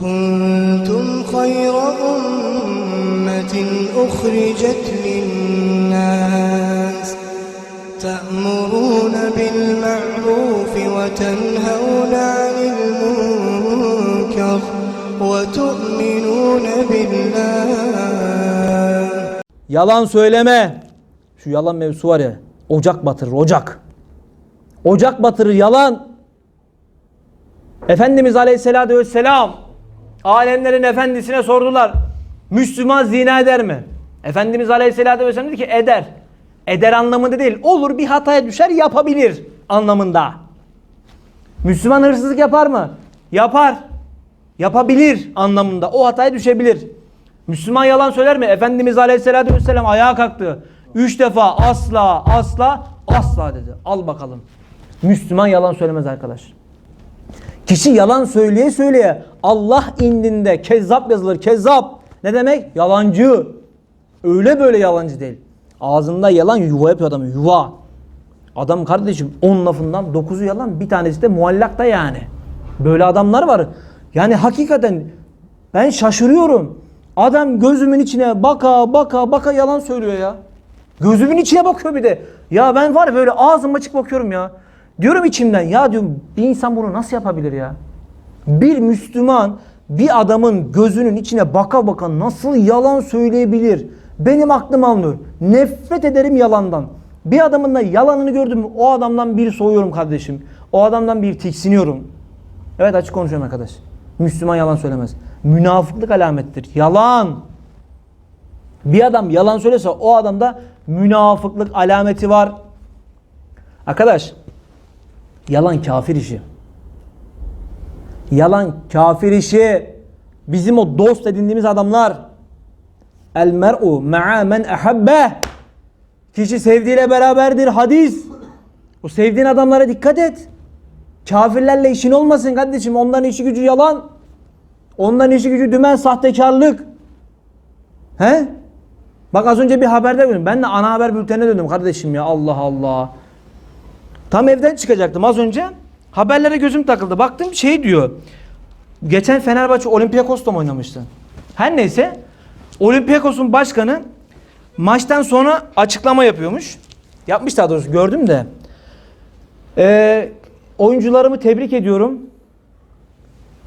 كنتم خير أمة أخرجت للناس تأمرون بالمعروف وتنهون عن المنكر وتؤمنون بالله Yalan söyleme. Şu yalan mevzusu var ya. Ocak batırır, ocak. Ocak batırır, yalan. Efendimiz Aleyhisselatü Vesselam alemlerin efendisine sordular. Müslüman zina eder mi? Efendimiz Aleyhisselatü Vesselam dedi ki eder. Eder anlamında değil. Olur bir hataya düşer yapabilir anlamında. Müslüman hırsızlık yapar mı? Yapar. Yapabilir anlamında. O hataya düşebilir. Müslüman yalan söyler mi? Efendimiz Aleyhisselatü Vesselam ayağa kalktı. Üç defa asla asla asla dedi. Al bakalım. Müslüman yalan söylemez arkadaş. Kişi yalan söyleye söyleye Allah indinde kezzap yazılır. Kezzap ne demek? Yalancı. Öyle böyle yalancı değil. Ağzında yalan yuva yapıyor adam yuva. Adam kardeşim 10 lafından 9'u yalan bir tanesi de muallak da yani. Böyle adamlar var. Yani hakikaten ben şaşırıyorum. Adam gözümün içine baka baka baka yalan söylüyor ya. Gözümün içine bakıyor bir de. Ya ben var böyle ağzım açık bakıyorum ya. Diyorum içimden ya diyorum bir insan bunu nasıl yapabilir ya? Bir Müslüman bir adamın gözünün içine baka baka nasıl yalan söyleyebilir? Benim aklım almıyor. Nefret ederim yalandan. Bir adamın da yalanını gördüm o adamdan bir soğuyorum kardeşim. O adamdan bir tiksiniyorum. Evet açık konuşuyorum arkadaş. Müslüman yalan söylemez. Münafıklık alamettir. Yalan. Bir adam yalan söylese o adamda münafıklık alameti var. Arkadaş yalan kafir işi. Yalan kafir işi. Bizim o dost edindiğimiz adamlar. El mer'u ma'a men ehabbe. Kişi sevdiğiyle beraberdir. Hadis. O sevdiğin adamlara dikkat et. Kafirlerle işin olmasın kardeşim. Onların işi gücü yalan. Onların işi gücü dümen sahtekarlık. He? Bak az önce bir haberde gördüm. Ben de ana haber bültenine döndüm kardeşim ya. Allah Allah. Tam evden çıkacaktım az önce. Haberlere gözüm takıldı. Baktım şey diyor. Geçen Fenerbahçe Olympiakos'ta mı oynamıştı? Her neyse. Olympiakos'un başkanı maçtan sonra açıklama yapıyormuş. Yapmış daha doğrusu gördüm de. Ee, oyuncularımı tebrik ediyorum.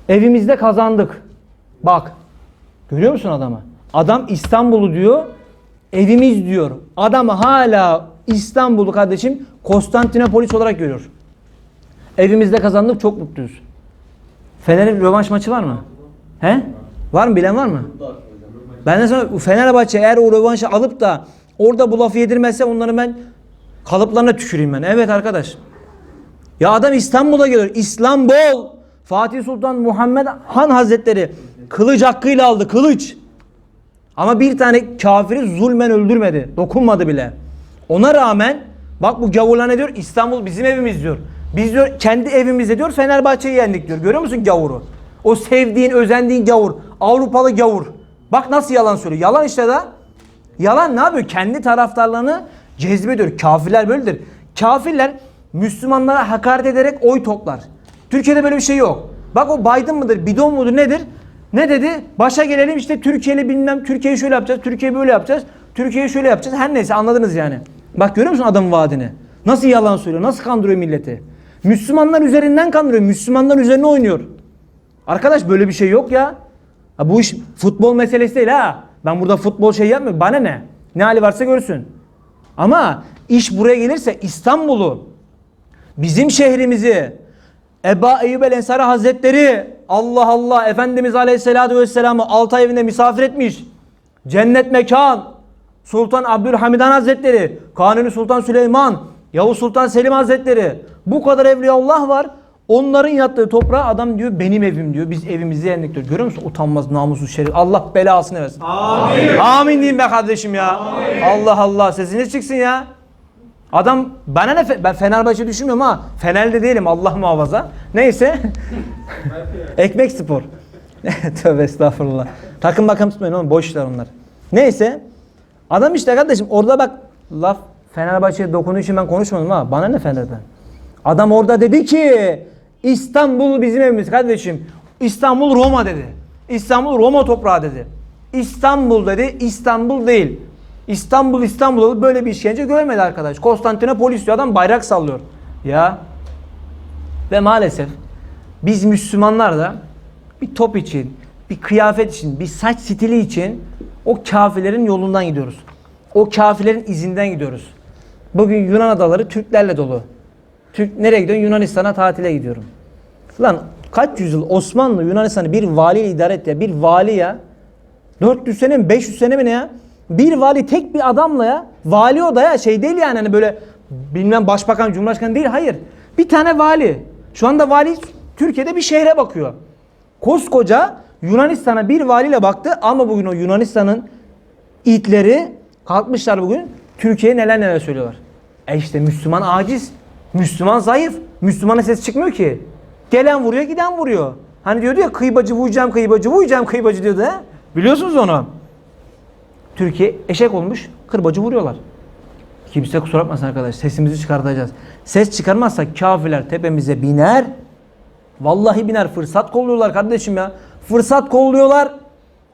Evimizde kazandık. Bak. Görüyor musun adamı? Adam İstanbul'u diyor. Evimiz diyor. Adam hala İstanbul'u kardeşim Konstantinopolis olarak görüyor. Evimizde kazandık çok mutluyuz. Fener'in rövanş maçı var mı? He? Var mı bilen var mı? Ben de sana Fenerbahçe eğer o rövanşı alıp da orada bu lafı yedirmezse onları ben kalıplarına tüküreyim ben. Evet arkadaş. Ya adam İstanbul'a geliyor. İstanbul. Fatih Sultan Muhammed Han Hazretleri kılıç hakkıyla aldı. Kılıç. Ama bir tane kafiri zulmen öldürmedi. Dokunmadı bile. Ona rağmen bak bu gavurlar ne diyor? İstanbul bizim evimiz diyor. Biz diyor kendi evimizde diyor Fenerbahçe'yi yendik diyor. Görüyor musun gavuru? O sevdiğin, özendiğin gavur. Avrupalı gavur. Bak nasıl yalan söylüyor. Yalan işte da. Yalan ne yapıyor? Kendi taraftarlarını cezbediyor. Kafirler böyledir. Kafirler Müslümanlara hakaret ederek oy toplar. Türkiye'de böyle bir şey yok. Bak o Biden mıdır, bidon mudur nedir? Ne dedi? Başa gelelim işte Türkiye'li bilmem Türkiye'yi şöyle yapacağız, Türkiye'yi böyle yapacağız, Türkiye'yi şöyle yapacağız. Her neyse anladınız yani. Bak görüyor musun adamın vaadini? Nasıl yalan söylüyor, nasıl kandırıyor milleti? Müslümanlar üzerinden kandırıyor, Müslümanlar üzerine oynuyor. Arkadaş böyle bir şey yok ya. Ha, bu iş futbol meselesi değil ha. Ben burada futbol şey yapmıyorum. Bana ne? Ne hali varsa görsün. Ama iş buraya gelirse İstanbul'u, bizim şehrimizi, Eba Eyyub el Ensari Hazretleri Allah Allah Efendimiz Aleyhisselatü Vesselam'ı Altay evinde misafir etmiş. Cennet mekan. Sultan Abdülhamidan Hazretleri, Kanuni Sultan Süleyman, Yavuz Sultan Selim Hazretleri. Bu kadar evliyaullah var. Onların yattığı toprağa adam diyor benim evim diyor. Biz evimizi yendik diyor. Görüyor musun? Utanmaz, namussuz, şerif. Allah belasını versin. Amin. Amin diyeyim be kardeşim ya. Allah Allah. Sesiniz çıksın ya. Adam bana ne ben Fenerbahçe düşünmüyorum ha. Fenerli değilim Allah muhafaza. Neyse. Ekmek spor. Tövbe estağfurullah. Takım bakım tutmayın oğlum boş işler onlar. Neyse. Adam işte kardeşim orada bak laf Fenerbahçe'ye dokunduğu için ben konuşmadım ha. Bana ne Fener'den? Adam orada dedi ki İstanbul bizim evimiz kardeşim. İstanbul Roma dedi. İstanbul Roma toprağı dedi. İstanbul dedi. İstanbul değil. İstanbul İstanbul olup böyle bir işkence görmedi arkadaş. Konstantinopolis diyor adam bayrak sallıyor. Ya. Ve maalesef biz Müslümanlar da bir top için, bir kıyafet için, bir saç stili için o kafirlerin yolundan gidiyoruz. O kafirlerin izinden gidiyoruz. Bugün Yunan adaları Türklerle dolu. Türk nereye gidiyorsun? Yunanistan'a tatile gidiyorum. Lan kaç yüzyıl Osmanlı Yunanistan'ı bir valiyle idare etti ya. Bir vali ya. 400 sene mi 500 sene mi ne ya? Bir vali tek bir adamla ya. Vali o da ya şey değil yani hani böyle bilmem başbakan cumhurbaşkanı değil hayır. Bir tane vali. Şu anda vali Türkiye'de bir şehre bakıyor. Koskoca Yunanistan'a bir valiyle baktı ama bugün o Yunanistan'ın itleri kalkmışlar bugün Türkiye'ye neler neler söylüyorlar. E işte Müslüman aciz. Müslüman zayıf. Müslümana ses çıkmıyor ki. Gelen vuruyor giden vuruyor. Hani diyordu ya kıybacı vuracağım kıybacı vuracağım kıybacı diyordu ha. Biliyorsunuz onu. Türkiye eşek olmuş kırbacı vuruyorlar. Kimse kusura bakmasın arkadaş sesimizi çıkartacağız. Ses çıkarmazsak kafirler tepemize biner. Vallahi biner fırsat kolluyorlar kardeşim ya. Fırsat kolluyorlar.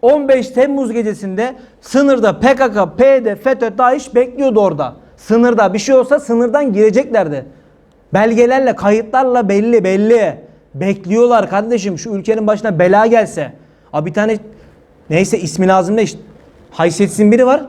15 Temmuz gecesinde sınırda PKK, PYD, FETÖ, DAEŞ bekliyordu orada. Sınırda bir şey olsa sınırdan gireceklerdi. Belgelerle, kayıtlarla belli belli. Bekliyorlar kardeşim şu ülkenin başına bela gelse. Abi bir tane neyse ismi lazım ne işte. Haysiyetsiz biri var.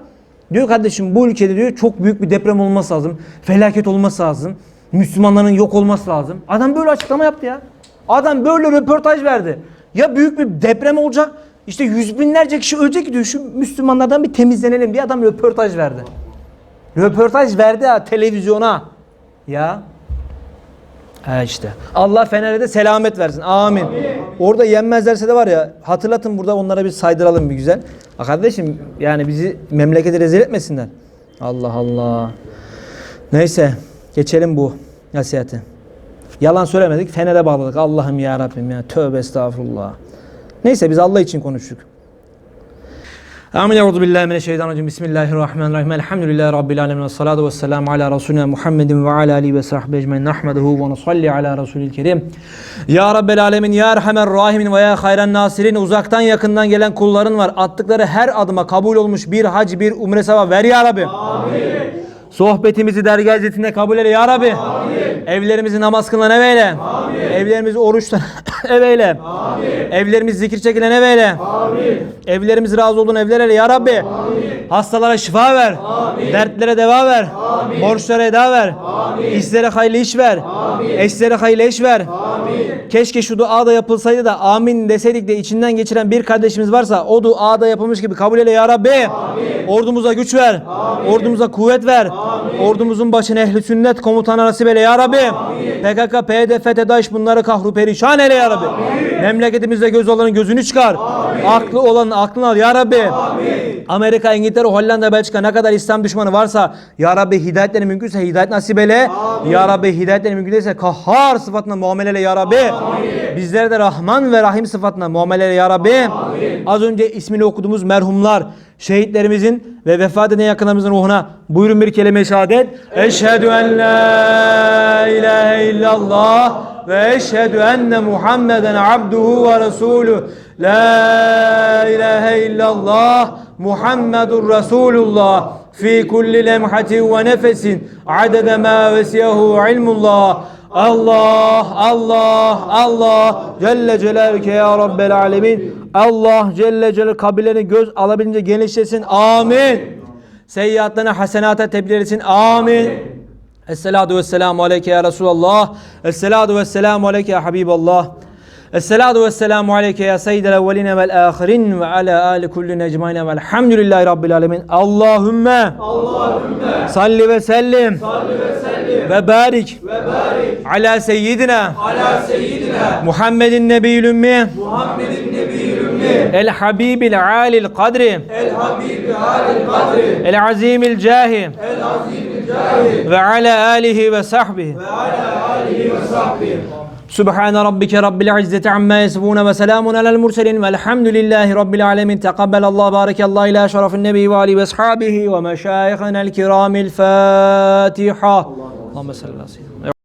Diyor kardeşim bu ülkede diyor çok büyük bir deprem olması lazım. Felaket olması lazım. Müslümanların yok olması lazım. Adam böyle açıklama yaptı ya. Adam böyle röportaj verdi. Ya büyük bir deprem olacak. işte yüz binlerce kişi ölecek diyor. Şu Müslümanlardan bir temizlenelim diye adam röportaj verdi. Röportaj verdi ha televizyona. Ya. Ha işte. Allah Fener'e de selamet versin. Amin. Orada yenmezlerse de var ya hatırlatın burada onlara bir saydıralım bir güzel. Ha kardeşim yani bizi memlekete rezil etmesinler. Allah Allah. Neyse geçelim bu nasihati. Yalan söylemedik Fener'e bağladık. Allah'ım ya Rabbim ya tövbe estağfurullah. Neyse biz Allah için konuştuk. Amin. Euzu billahi mineşşeytanirracim. Bismillahirrahmanirrahim. Elhamdülillahi rabbil alamin. Ves salatu vesselam ala resulina Muhammedin ve ala alihi ve sahbihi ecmaîn. Nahmeduhu ve nusalli ala resulil kerim. Ya rabbel alamin, ya erhamer rahimin ve ya hayran nasirin. Uzaktan yakından gelen kulların var. Attıkları her adıma kabul olmuş bir hac, bir umre sevabı ver ya Rabbi. Amin. Sohbetimizi dergah izzetinde kabul eyle ya Rabbi. Amin. Evlerimizi namaz kılan ev eyle. Amin. Evlerimizi oruçtan ev eyle. Amin. Evlerimizi zikir çekilen ev eyle. Amin. Evlerimizi razı olduğun evler eyle ya Rabbi. Amin. Hastalara şifa ver. Amin. Dertlere deva ver. Amin. Borçlara eda ver. Amin. İşlere hayırlı iş ver. Amin. Eşlere hayırlı eş ver. Amin. Keşke şu dua da yapılsaydı da amin deseydik de içinden geçiren bir kardeşimiz varsa o dua da yapılmış gibi kabul eyle ya Rabbi. Amin. Ordumuza güç ver. Amin. Ordumuza kuvvet ver. Amin. Ordumuzun başına ehli sünnet komutanı nasip eyle ya Rabbi. Amin. PKK, PYD, FETÖ, DAEŞ bunları kahru perişan eyle ya Rabbi. Amin. Memleketimizde göz olanın gözünü çıkar. Amin. Aklı olanın aklını al ya Rabbi. Amin. Amerika, İngiltere, Hollanda, Belçika ne kadar İslam düşmanı varsa ya Rabbi hidayetleri mümkünse hidayet nasip eyle. Amin. Ya Rabbi hidayetleri mümkün değilse kahhar sıfatına muameleyle ya Rabbi. Amin. Bizlere de Rahman ve Rahim sıfatına muameleyle ya Rabbi. Amin. Az önce ismini okuduğumuz merhumlar, şehitlerimizin ve vefat eden yakınlarımızın ruhuna buyurun bir kelime-i şehadet. Eşhedü en la ilahe illallah ve eşhedü enne Muhammeden abduhu ve resulü. La ilahe illallah Muhammedun Resulullah fi kulli lemhatin ve nefesin adede ma vesiyehu ilmullah. Allah, Allah, Allah Celle Celaluke ya Rabbel Alemin. Allah Celle Celaluhu kabirlerini göz alabildiğince genişlesin. Amin. Seyyiatlarını hasenata tebdil etsin. Amin. Esselatu vesselamu aleyke ya Resulallah. Esselatu vesselamu aleyke ya Habiballah. Esselatu vesselamu aleyke ya seyyidel evveline vel ahirin ve ala ali kulli necmayne velhamdülillahi rabbil alemin. Allahümme Allahümme salli ve sellim salli ve sellim ve barik ve barik ala seyyidina ala seyyidina Muhammedin nebiyyül ümmi Muhammedin nebiyyül ümmi el habibil alil kadri el habibi alil kadri el azimil cahi el azimil alihi ve sahbihi سبحان ربك رب العزة عما يصفون وسلام على المرسلين والحمد لله رب العالمين. تقبل الله بارك الله إلى شرف النبي وآله وأصحابه ومشايخنا الكرام الفاتحة. اللهم صل على سيدنا